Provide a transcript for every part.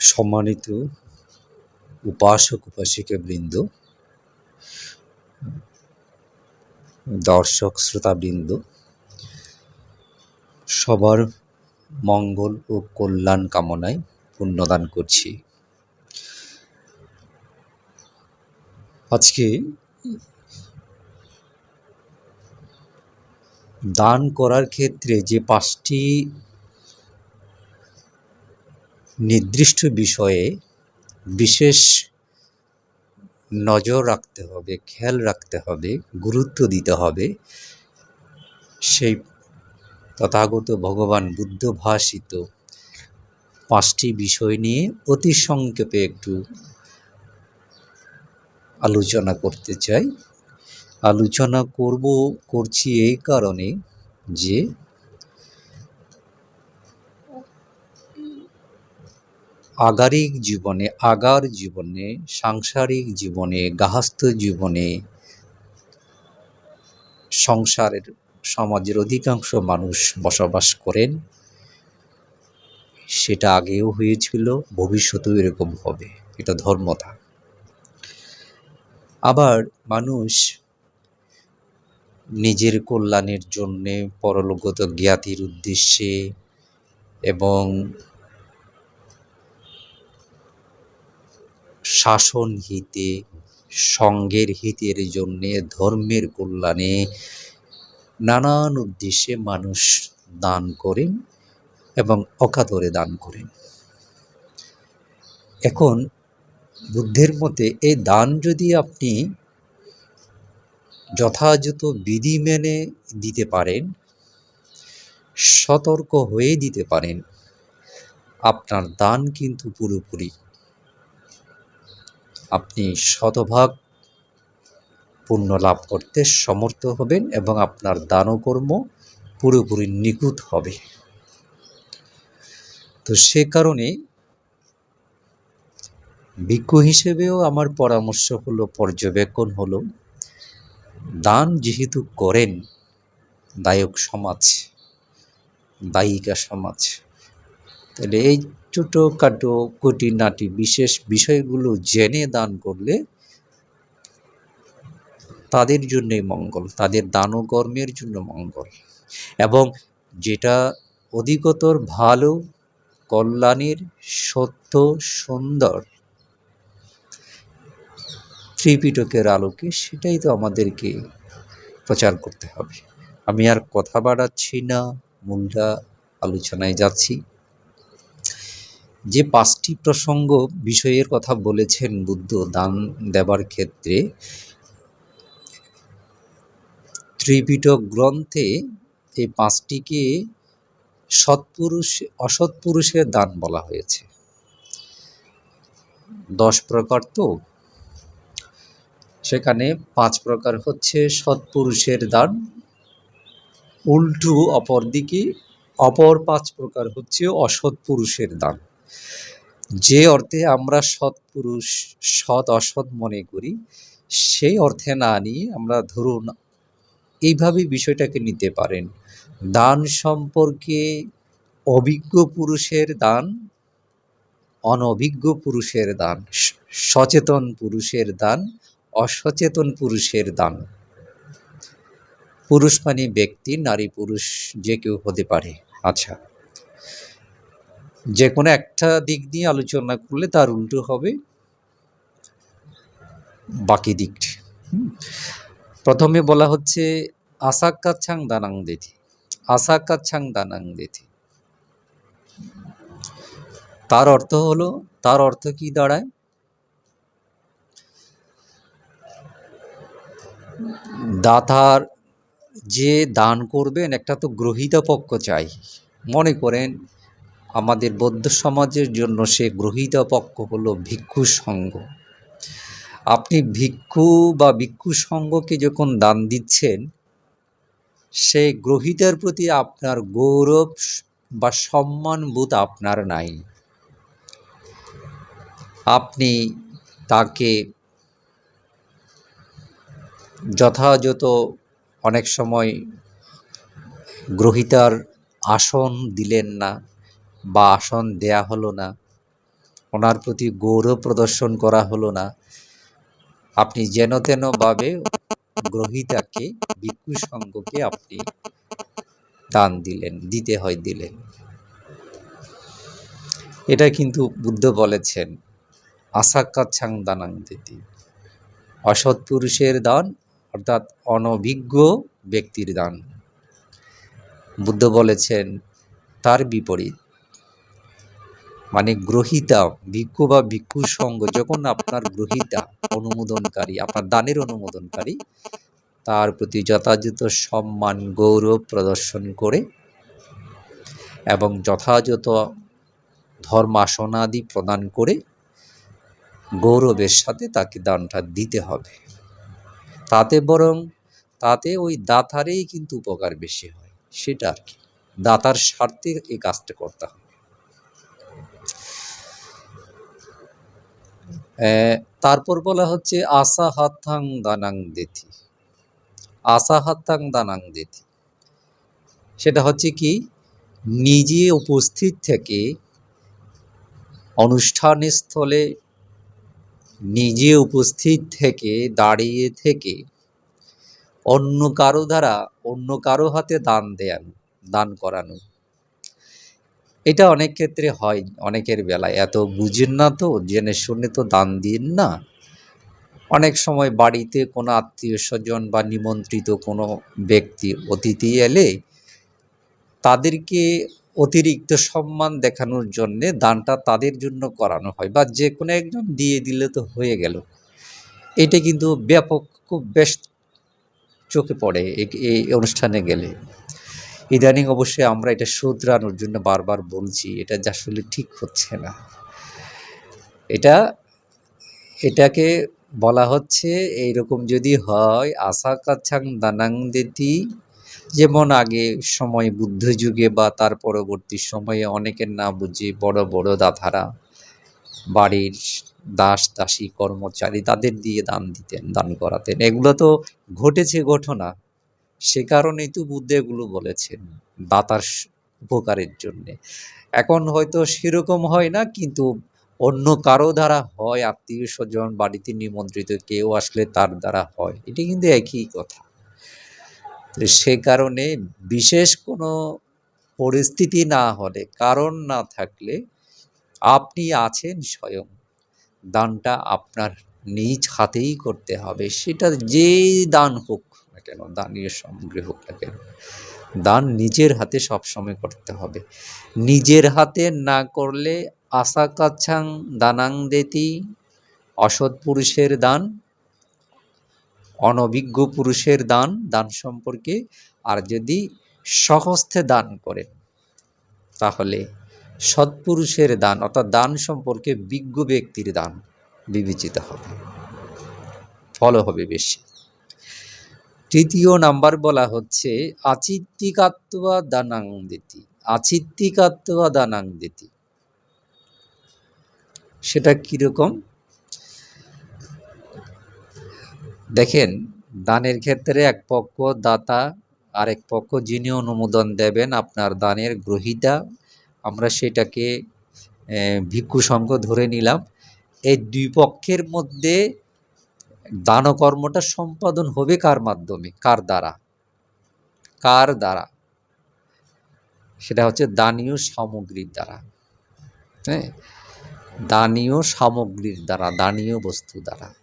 সম্মানিত উপাসক উপাসিকা বৃন্দ, দর্শক শ্রোতাবৃন্দ, সবার মঙ্গল ও কল্যাণ কামনায় পুণ্যদান করছি। আজকে দান করার ক্ষেত্রে যে পাঁচটি নির্দিষ্ট বিষয়ে বিশেষ নজর রাখতে হবে, খেয়াল রাখতে হবে, গুরুত্ব দিতে হবে। সেই তথাগত ভগবান বুদ্ধ ভাষিত পাঁচটি বিষয় নিয়ে অতি সংক্ষেপে একটু আলোচনা করতে চাই। আলোচনা করব, করছি এই কারণে যে আগারিক জীবনে, আগার জীবনে, সাংসারিক জীবনে গাহস্থ জীবনে সংসারের সমাজের অধিকাংশ মানুষ বসবাস করেন। সেটা আগেও হয়েছিল, ভবিষ্যতেও এরকম হবে। এটা ধর্মতা আবার মানুষ নিজের কল্যাণের জন্যে পরলোকগত জ্ঞাতির উদ্দেশ্যে এবং শাসন হিতে, সঙ্গের হিতের জন্যে, ধর্মের কল্যাণে নানান উদ্দেশ্যে মানুষ দান করেন এবং অকাতরে দান করেন। এখন বুদ্ধের মতে এই দান যদি আপনি যথাযথ বিধি মেনে দিতে পারেন, সতর্ক হয়ে দিতে পারেন, আপনার দান কিন্তু পুরোপুরি আপনি শতভাগ পুণ্য লাভ করতে সমর্থ হবেন এবং আপনার দানকর্ম পুরোপুরি নিখুঁত হবে। তো সে কারণে ভিক্ষু হিসেবেও আমার পরামর্শ হলো, পর্যবেক্ষণ হলো, দান যেহেতু করেন, দায়ক সমাজ, দায়িকা সমাজ, তাহলে এই ছোটোখাটো খুঁটিনাটি বিশেষ বিষয়গুলো জেনে দান করলে তাদের জন্যই মঙ্গল, তাদের দানকর্মের জন্য মঙ্গল। এবং যেটা অধিকতর ভালো, কল্যাণের সত্য, সুন্দর ত্রিপিটকের আলোকে সেটাই তো আমাদেরকে প্রচার করতে হবে। আমি আর কথা বাড়াচ্ছি না, মূলটা আলোচনায় যাচ্ছি। যে পাঁচটি প্রসঙ্গ বিষয়ের কথা বলেছেন বুদ্ধ দান দেবার ক্ষেত্রে, ত্রিপিটক গ্রন্থে এই পাঁচটিকে সৎপুরুষ, অসৎপুরুষের দান বলা হয়েছে। দশ প্রকার তো। সেখানে পাঁচ প্রকার হচ্ছে সৎপুরুষের দান, উল্টু অপর দিকে অপর পাঁচ প্রকার হচ্ছে অসৎপুরুষের দান। যে অর্থে আমরা সৎপুরুষ সৎ অসৎ মনে করি, সেই অর্থে না নিয়ে আমরা ধরুন এইভাবে বিষয়টাকে নিতে পারেন। দান সম্পর্কে অভিজ্ঞ পুরুষের দান, অনভিজ্ঞ পুরুষের দান সচেতন পুরুষের দান, অসচেতন পুরুষের দান। পুরুষ মানে ব্যক্তি, নারী, পুরুষ, যে কেউ হতে পারে। আচ্ছা। যে কোনো একটা দিক দিয়ে আলোচনা করলে তার উল্টো হবে। বাকি দিকটি। প্রথমে বলা হচ্ছে আসাক্কাচ্ছাং দানাং দেথি আসাক্কাচ্ছাং দানাং দেথি তার অর্থ হলো, তার অর্থ কি দাঁড়ায়? দাতার যে দান করবেন, একটা তো গ্রহিতা পক্ষ চাই। মনে করেন আমাদের বৌদ্ধ সমাজের জন্য সে গ্রহিতা পক্ষ হলো ভিক্ষু সঙ্গ আপনি ভিক্ষু বা ভিক্ষু সঙ্গকে যখন দান দিচ্ছেন সেই গ্রহিতার প্রতি আপনার গৌরব বা সম্মানবোধ আপনার নাই। আপনি তাকে যথাযথ অনেক সময় গ্রহিতার আসন দিলেন না। বা আসন দেয়া হলো না। ওনার প্রতি গৌরব প্রদর্শন করা হলো না। আপনি যেন তেনভাবে গ্রহিতাকে ভিক্ষু সঙ্গকে আপনি দান দিলেন, দিতে হয় দিলেন। এটা কিন্তু বুদ্ধ বলেছেন আসাক্কাচ্ছাং দানাং দিতি অসৎ পুরুষের দান অর্থাৎ অনভিজ্ঞ ব্যক্তির দান। বুদ্ধ বলেছেন, তার বিপরীত। মানে গ্রহিতা ভিক্ষু বা ভিক্ষুর সঙ্গ, যখন আপনার গ্রহিতা, অনুমোদনকারী, আপনার দানের অনুমোদনকারী, তার প্রতি যথাযথ সম্মান, গৌরব প্রদর্শন করে এবং যথাযথ ধর্মাসনাদি প্রদান করে গৌরবের সাথে তাকে দানটা দিতে হবে। তাতে বরং তাতে ওই দাতারেই কিন্তু উপকার বেশি হয়, সেটা আর কি। দাতার স্বার্থে এই কাজটা করতে হবে। তারপর বলা হচ্ছে আশা হাতাং দানাং দেথি আশা হাতাং দানাং দেথি সেটা হচ্ছে কি, নিজে উপস্থিত থেকে অনুষ্ঠানস্থলে নিজে উপস্থিত থেকে দাঁড়িয়ে থেকে অন্য কারও দ্বারা অন্য কারও হাতে দান দেয়ান, দান করানো। এটা অনেক ক্ষেত্রে হয়, অনেকের বেলায়। এত বুঝেন না তো, জেনে শুনে তো দান দিন না। অনেক সময় বাড়িতে কোনো আত্মীয় স্বজন বা নিমন্ত্রিত কোনো ব্যক্তি অতিথি এলে তাদেরকে অতিরিক্ত সম্মান দেখানোর জন্যে দানটা তাদের জন্য করানো হয় বা যে কোনো একজন দিয়ে দিলে তো হয়ে গেল। এটা কিন্তু ব্যাপক, খুব বেশ চোখে পড়ে এই অনুষ্ঠানে গেলে। ইদানিং অবশ্যই আমরা এটা শুধরানোর জন্য বারবার বলছি, এটা আসলে ঠিক হচ্ছে না। এটা, এটাকে বলা হচ্ছে এইরকম যদি হয় আশা কাছাং দানাং দিতি, যেমন আগে সময় বুদ্ধ যুগে বা তার পরবর্তী সময়ে অনেকের না বুঝে বড় বড় দাথারা বাড়ির দাস দাসী কর্মচারী তাদের দিয়ে দান দিতেন, দান করাতেন। এগুলো তো ঘটেছে, ঘটনা। সে কারণেই তো বুদ্ধ এগুলো বলেছেন দাতার উপকারের জন্যে। এখন হয়তো সেরকম হয় না, কিন্তু অন্য কারও দ্বারা হয়, আত্মীয় স্বজন, বাড়িতে নিমন্ত্রিত, কেউ আসলে তার দ্বারা হয়, এটি কিন্তু একই কথা। সে কারণে বিশেষ কোনো পরিস্থিতি না হলে, কারণ না থাকলে আপনি আছেন স্বয়ং, দানটা আপনার নিজ হাতেই করতে হবে, সেটা যেই দান হোক। কেন? দানীয় সামগ্রী হোক কেন? দান নিজের হাতে সবসময় করতে হবে। নিজের হাতে না করলে আশা কাচ্ছাং দানাং দেতি। অসৎ পুরুষের দান, অনভিজ্ঞ পুরুষের দান দান সম্পর্কে আর যদি সহস্থে দান করেন, তাহলে সৎপুরুষের দান অর্থাৎ দান সম্পর্কে বিজ্ঞ ব্যক্তির দান বিবেচিত হবে। ফল হবে বেশি। তৃতীয় নাম্বার বলা হচ্ছে আচিত্তিকাত্মা দানাং দিতি। আচিত্তিকাত্মা দানাং দিতি। সেটা কীরকম? দেখেন, দানের ক্ষেত্রে এক পক্ষ দাতা, আরেক পক্ষ যিনি অনুমোদন দেবেন আপনার দানের গ্রহিতা, আমরা সেটাকে ভিক্ষু সংঘ ধরে নিলাম। এই দুই পক্ষের মধ্যে দানকর্মটা সম্পাদন হবে কার মাধ্যমে? কার দ্বারা? কার দ্বারা? সেটা হচ্ছে দানীয় সামগ্রীর দ্বারা। হ্যাঁ? দানীয় সামগ্রীর দ্বারা, দানীয় বস্তু দ্বারা।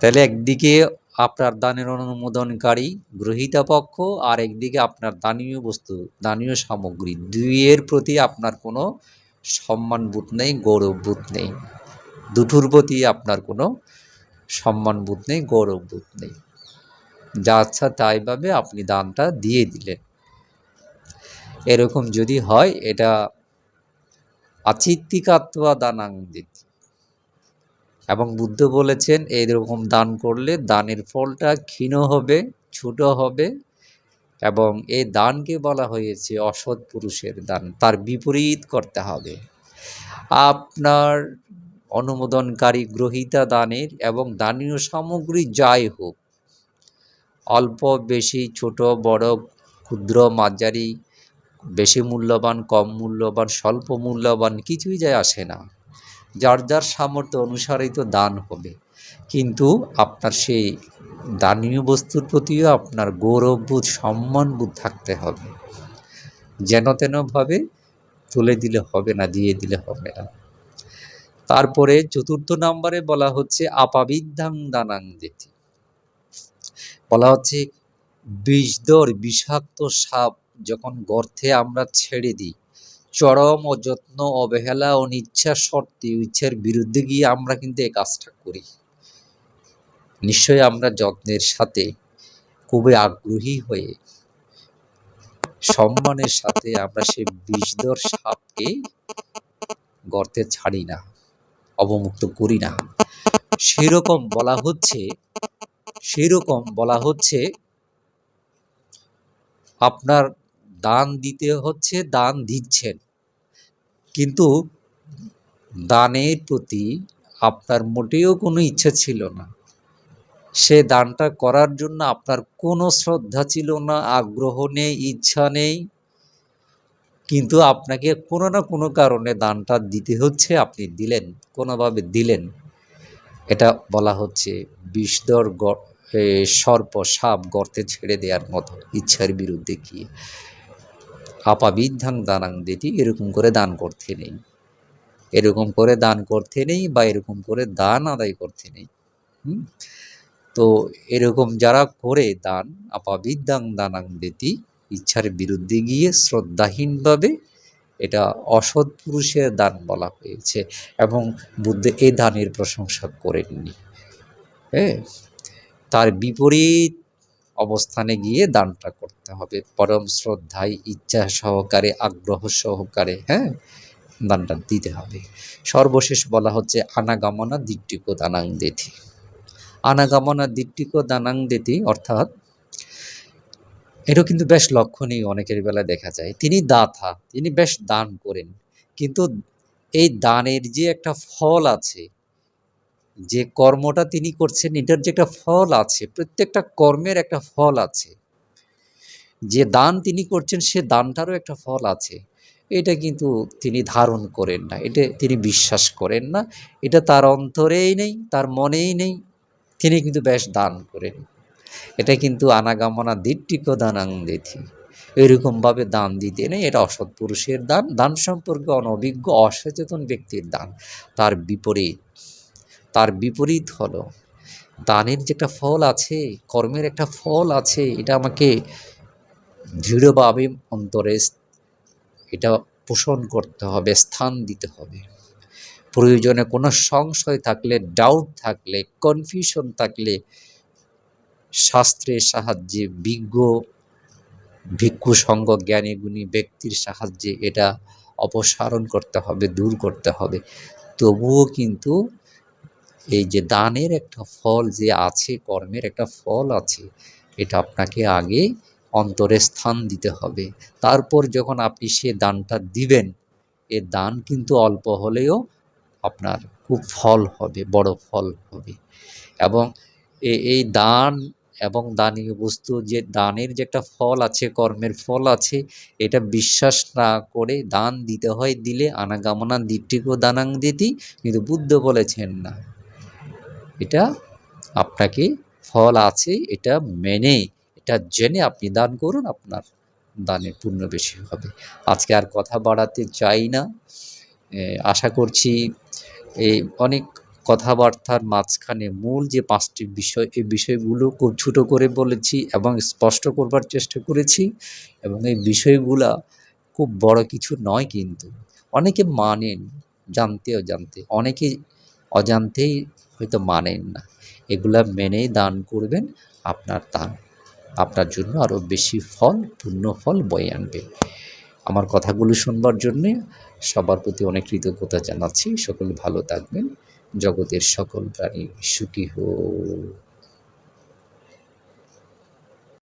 তাহলে একদিকে আপনার দানের অনুমোদনকারী গ্রহিতা পক্ষ, আর একদিকে আপনার দানীয় বস্তু, দানীয় সামগ্রী। দুইয়ের প্রতি আপনার কোনো সম্মানবোধ নেই, গৌরববোধ নেই। দুটোর প্রতি আপনার কোনো সম্মানবোধ নেই গৌরববোধ নেই। যা আচ্ছা তাই ভাবে আপনি দানটা দিয়ে দিলেন। এরকম যদি হয়, এটা আচিত্তিকাত্মা দানাং দিতি এবং বুদ্ধ বলেছেন, এইরকম দান করলে দানের ফলটা ক্ষীণ হবে, ছোট হবে, এবং এই দানকে বলা হয়েছে অসৎ পুরুষের দান। তার বিপরীত করতে হবে। আপনার অনুমোদনকারী গ্রহিতা দানের এবং দানীয় সামগ্রী যাই হোক, অল্প বেশি ছোট, বড়, ক্ষুদ্র, মাঝারি, বেশি মূল্যবান, কম মূল্যবান, স্বল্প মূল্যবান কিছুই যায় আসে না। যার যার সামর্থ্য অনুসারেই তো দান হবে। কিন্তু আপনার সেই দানীয় বস্তুর প্রতিও আপনার গৌরববোধ সম্মানবোধ থাকতে হবে। যেন তেনভাবে তুলে দিলে হবে না, দিয়ে দিলে হবে না। তারপরে চতুর্থ নাম্বারে বলা হচ্ছে আপাবিদ্যাং দানাং দিতি। বলা হচ্ছে বিষদর বিষাক্ত সাপ যখন গর্তে আমরা ছেড়ে দিই, চরম অযত্ন অবহেলা অনিচ্ছা শর্তে ইচ্ছার বিরুদ্ধে গিয়ে আমরা কিন্তু এই কাজটা করি। নিশ্চয়ই আমরা যত্নের সাথে খুবই আগ্রহী হয়ে সম্মানের সাথে আমরা সেই বিষদর সাপকে গর্তে ছাড়ি না। অবমুক্ত করি না। সেরকম বলা হচ্ছে, সেরকম বলা হচ্ছে, আপনার দান দিতে হচ্ছে, দান দিচ্ছেন। কিন্তু দানের প্রতি আপনার মোটেও কোনো ইচ্ছা ছিল না। সে দানটা করার জন্য আপনার কোনো শ্রদ্ধা ছিল না, আগ্রহ নেই, ইচ্ছা নেই। কিন্তু আপনাকে কোনো না কোনো কারণে দানটা দিতে হচ্ছে, আপনি দিলেন, কোনোভাবে দিলেন। এটা বলা হচ্ছে বিষদর সর্প সাপ গর্তে ছেড়ে দেওয়ার মতো, ইচ্ছার বিরুদ্ধে গিয়ে। আপাবিদ্ধাং দানাং দিতি, এরকম করে দান করতে নেই। এরকম করে দান করতে নেই বা এরকম করে দান আদায় করতে নেই। তো এরকম যারা করে দান আপাবিদ্যাং দানাং দিতি ইচ্ছার বিরুদ্ধে গিয়ে শ্রদ্ধাহীনভাবে এটা অসৎ পুরুষের দান বলা হয়েছে এবং বুদ্ধ এই দানের প্রশংসা করেননি। হ্যাঁ তার বিপরীত অবস্থানে গিয়ে দানটা করতে হবে। পরম শ্রদ্ধায়, ইচ্ছা সহকারে, আগ্রহ সহকারে হ্যাঁ দানটা দিতে হবে। সর্বশেষ বলা হচ্ছে আনাগামনা দিকটিকো দানাং দেথি আনাগামনা দিকটিকো দানাং দেতি অর্থাৎ এটাও কিন্তু বেশ লক্ষণীয় অনেকের বেলা দেখা যায়। তিনি দাতা, তিনি বেশ দান করেন। কিন্তু এই দানের যে একটা ফল আছে, যে কর্মটা তিনি করছেন, এটার যে একটা ফল আছে, প্রত্যেকটা কর্মের একটা ফল আছে, যে দান তিনি করছেন, সে দানটারও একটা ফল আছে। এটা কিন্তু তিনি ধারণ করেন না, এটা তিনি বিশ্বাস করেন না। এটা তার অন্তরেই নেই, তার মনেই নেই। তিনি কিন্তু বেশ দান করেন। এটা কিন্তু আনাগামনা দিট্টিক দানাং দিথি। এরকমভাবে দান দিতে নেই, এটা অসৎ পুরুষের দান। দান সম্পর্কে অনভিজ্ঞ অসচেতন ব্যক্তির দান। তার বিপরীত তার বিপরীত হলো, দানের যে একটা ফল আছে, কর্মের একটা ফল আছে, এটা আমাকে দৃঢ়ভাবে অন্তরে এটা পোষণ করতে হবে, স্থান দিতে হবে। প্রয়োজনে কোনো সংশয় থাকলে ডাউট থাকলে কনফিউশন থাকলে শাস্ত্রের সাহায্যে বিজ্ঞ, ভিক্ষু সঙ্গ জ্ঞানী গুণী ব্যক্তির সাহায্যে এটা অপসারণ করতে হবে, দূর করতে হবে। তবুও কিন্তু এই যে দানের একটা ফল যে আছে, কর্মের একটা ফল আছে, এটা আপনাকে আগে অন্তরে স্থান দিতে হবে। তারপর যখন আপনি সে দানটা দিবেন, এ দান কিন্তু অল্প হলেও আপনার খুব ফল হবে, বড় ফল হবে। এবং এই দান এবং দানীয় বস্তু যে দানের যে একটা ফল আছে, কর্মের ফল আছে, এটা বিশ্বাস না করে দান দিতে হয়, দিলে আনাগামনা দিকটিকেও দানাং দিতি, কিন্তু বুদ্ধ বলেছেন না। এটা আপনাকে ফল আছে, এটা মেনে, এটা জেনে আপনি দান করুন, আপনার দানের পূর্ণ বেশি হবে। আজকে আর কথা বাড়াতে চাই না। আশা করছি এই অনেক কথাবার্তার মাঝখানে মূল যে পাঁচটি বিষয়, এই বিষয়গুলো খুব ছোটো করে বলেছি এবং স্পষ্ট করবার চেষ্টা করেছি এবং এই বিষয়গুলা খুব বড় কিছু নয় কিন্তু। অনেকে মানেন জানতে, অনেকে অজান্তেই হয়তো মানেন না। এগুলা মেনেই দান করবেন, আপনার দান আপনার জন্য আরও বেশি ফল, পূর্ণ ফল বয়ে আনবে। আমার কথাগুলো শুনবার জন্যে সবার প্রতি অনেক কৃতজ্ঞতা জানাচ্ছি। সকলে ভালো থাকবেন। জগতের সকল প্রাণী সুখী হোক।